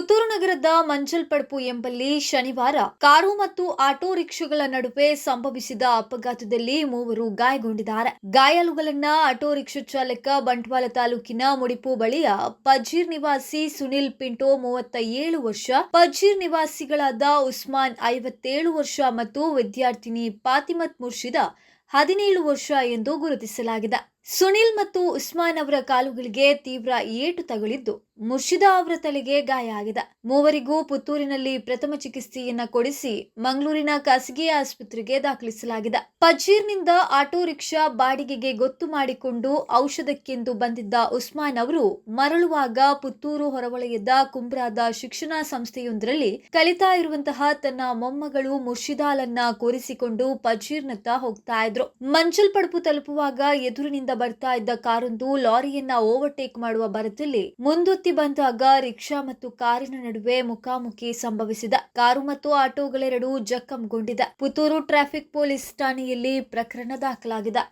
ಪುತ್ತೂರು ನಗರದ ಮಂಜಲ್ಪಡ್ಪು ಎಂಬಲ್ಲಿ ಶನಿವಾರ ಕಾರು ಮತ್ತು ಆಟೋ ರಿಕ್ಷಾಗಳ ನಡುವೆ ಸಂಭವಿಸಿದ ಅಪಘಾತದಲ್ಲಿ ಮೂವರು ಗಾಯಗೊಂಡಿದ್ದಾರೆ. ಗಾಯಾಳುಗಳನ್ನ ಆಟೋ ರಿಕ್ಷಾ ಚಾಲಕ ಬಂಟ್ವಾಳ ತಾಲೂಕಿನ ಮುಡಿಪು ಬಳಿಯ ಪಜೀರ್ ನಿವಾಸಿ ಸುನಿಲ್ ಪಿಂಟೋ ಮೂವತ್ತ ಏಳು ವರ್ಷ, ಪಜೀರ್ ನಿವಾಸಿಗಳಾದ ಉಸ್ಮಾನ್ ಐವತ್ತೇಳು ವರ್ಷ ಮತ್ತು ವಿದ್ಯಾರ್ಥಿನಿ ಪಾತಿಮತ್ ಮುರ್ಷಿದ ಹದಿನೇಳು ವರ್ಷ ಎಂದು ಗುರುತಿಸಲಾಗಿದೆ. ಸುನಿಲ್ ಮತ್ತು ಉಸ್ಮಾನ್ ಅವರ ಕಾಲುಗಳಿಗೆ ತೀವ್ರ ಏಟು ತಗುಲಿದ್ದು, ಮುರ್ಷಿದಾ ಅವರ ತಲೆಗೆ ಗಾಯ ಆಗಿದೆ. ಮೂವರಿಗೂ ಪುತ್ತೂರಿನಲ್ಲಿ ಪ್ರಥಮ ಚಿಕಿತ್ಸೆಯನ್ನ ಕೊಡಿಸಿ ಮಂಗಳೂರಿನ ಖಾಸಗಿ ಆಸ್ಪತ್ರೆಗೆ ದಾಖಲಿಸಲಾಗಿದೆ. ಪಜೀರ್ನಿಂದ ಆಟೋ ರಿಕ್ಷಾ ಬಾಡಿಗೆಗೆ ಗೊತ್ತು ಮಾಡಿಕೊಂಡು ಔಷಧಕ್ಕೆಂದು ಬಂದಿದ್ದ ಉಸ್ಮಾನ್ ಅವರು ಮರಳುವಾಗ ಪುತ್ತೂರು ಹೊರವಲಯದ ಕುಂಬ್ರಾದ ಶಿಕ್ಷಣ ಸಂಸ್ಥೆಯೊಂದರಲ್ಲಿ ಕಲಿತಾ ಇರುವಂತಹ ತನ್ನ ಮೊಮ್ಮಗಳು ಮುರ್ಷಿದಾಲನ್ನ ಕೂರಿಸಿಕೊಂಡು ಪಜೀರ್ನತ್ತ ಹೋಗ್ತಾ ಇದ್ರು. ಮಂಜಲ್ ಪಡುಪು ತಲುಪುವಾಗ ಎದುರಿನಿಂದ ಬರ್ತಾ ಇದ್ದ ಕಾರೊಂದು ಲಾರಿಯನ್ನ ಓವರ್ಟೇಕ್ ಮಾಡುವ ಭರದಲ್ಲಿ ಮುಂದೊತ್ತಿ ಬಂದಾಗ ರಿಕ್ಷಾ ಮತ್ತು ಕಾರಿನ ನಡುವೆ ಮುಖಾಮುಖಿ ಸಂಭವಿಸಿದ. ಕಾರು ಮತ್ತು ಆಟೋಗಳೆರಡು ಜಖಂಗೊಂಡಿದೆ. ಪುತ್ತೂರು ಟ್ರಾಫಿಕ್ ಪೊಲೀಸ್ ಠಾಣೆಯಲ್ಲಿ ಪ್ರಕರಣ ದಾಖಲಾಗಿದೆ.